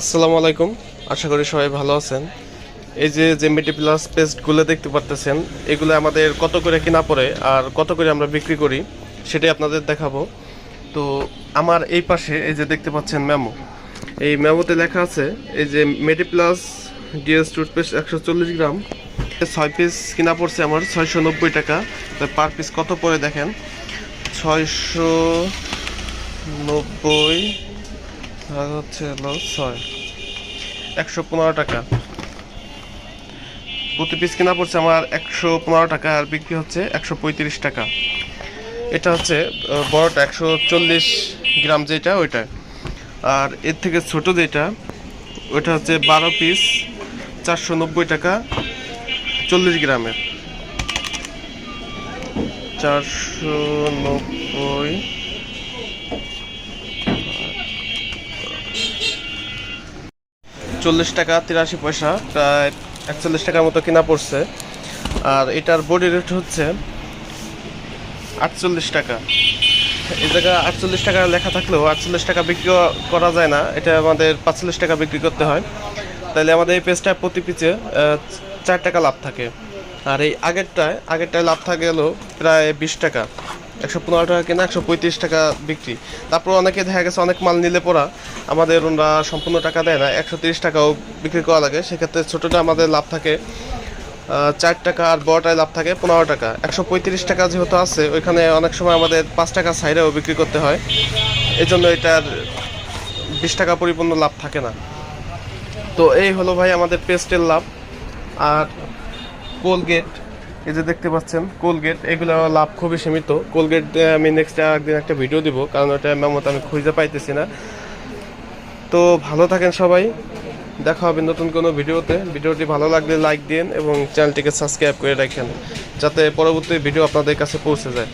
আসসালামু আলাইকুম। আশা করি সবাই ভালো আছেন। এই যে জেমিটি প্লাস পেস্টগুলো দেখতে পারতেছেন, এগুলো আমাদের কত করে কিনা পড়ে আর কত করে আমরা বিক্রি করি, সেটাই আপনাদের দেখাবো। তো আমার এই পাশে এই যে দেখতে পাচ্ছেন মেমো এই মেমোতে লেখা আছে, এই যে মেডি প্লাস ডিএস টুথপেস্ট একশো চল্লিশ গ্রাম। ছয় পিস কিনা পড়ছে আমার ছয়শো নব্বই টাকা পার পিস কত পড়ে দেখেন? ছয়শো নব্বই ভাগ হচ্ছে ছয়। একশো পনেরো টাকা। প্রতি পিস কেনা পড়ছে আমার একশো পনেরো টাকা আর বিক্রি হচ্ছে একশো পঁয়ত্রিশ টাকা। এটা হচ্ছে বড়টা একশো চল্লিশ গ্রাম যেটা, ওইটা। আর এর থেকে ছোট যেটা, ওইটা হচ্ছে বারো পিস চারশো নব্বই টাকা, চল্লিশ গ্রামের চারশো নব্বই চল্লিশ টাকা, তিরাশি পয়সা, প্রায় একচল্লিশ টাকার মতো কেনা পড়ছে। আর এটার বডি রেট হচ্ছে আটচল্লিশ টাকা। এই জায়গা আটচল্লিশ টাকা লেখা থাকলেও আটচল্লিশ টাকা বিক্রি করা যায় না। এটা আমাদের পাঁচচল্লিশ টাকা বিক্রি করতে হয়। তাহলে আমাদের এই পেজটা প্রতি পিচে চার টাকা লাভ থাকে। আর এই আগেরটায় আগেরটায় লাভ থাকে হলো প্রায় বিশ টাকা। একশো পনেরো টাকা কেনা একশো পঁয়ত্রিশ টাকা বিক্রি। তারপর অনেকে দেখা গেছে অনেক মাল নিলে পড়া আমাদের ওরা সম্পূর্ণ টাকা দেয় না, একশো তিরিশ টাকাও বিক্রি করা লাগে। সেক্ষেত্রে ছোটোটা আমাদের লাভ থাকে চার টাকা আর বড়টায় লাভ থাকে পনেরো টাকা। একশো পঁয়ত্রিশ টাকা যেহেতু আছে, ওইখানে অনেক সময় আমাদের পাঁচ টাকা সাইডেও বিক্রি করতে হয়। এই জন্য এটার বিশ টাকা পরিপূর্ণ লাভ থাকে না। তো এই হলো ভাই আমাদের পেস্টের লাভ। আর কোলগেট এই যে দেখতে পাচ্ছেন কোলগেট এগুলো লাভ খুবই সীমিত। কোলগেট আমি নেক্সট একদিন একটা ভিডিও দিব, কারণ ওটা মেমত আমি খুঁজে পাইতেছি না। তো ভালো থাকেন সবাই, দেখা হবে নতুন কোনো ভিডিওতে ভিডিওটি ভালো লাগলে লাইক দিন এবং চ্যানেলটিকে সাবস্ক্রাইব করে রাখেন, যাতে পরবর্তী ভিডিও আপনাদের কাছে পৌঁছে যায়।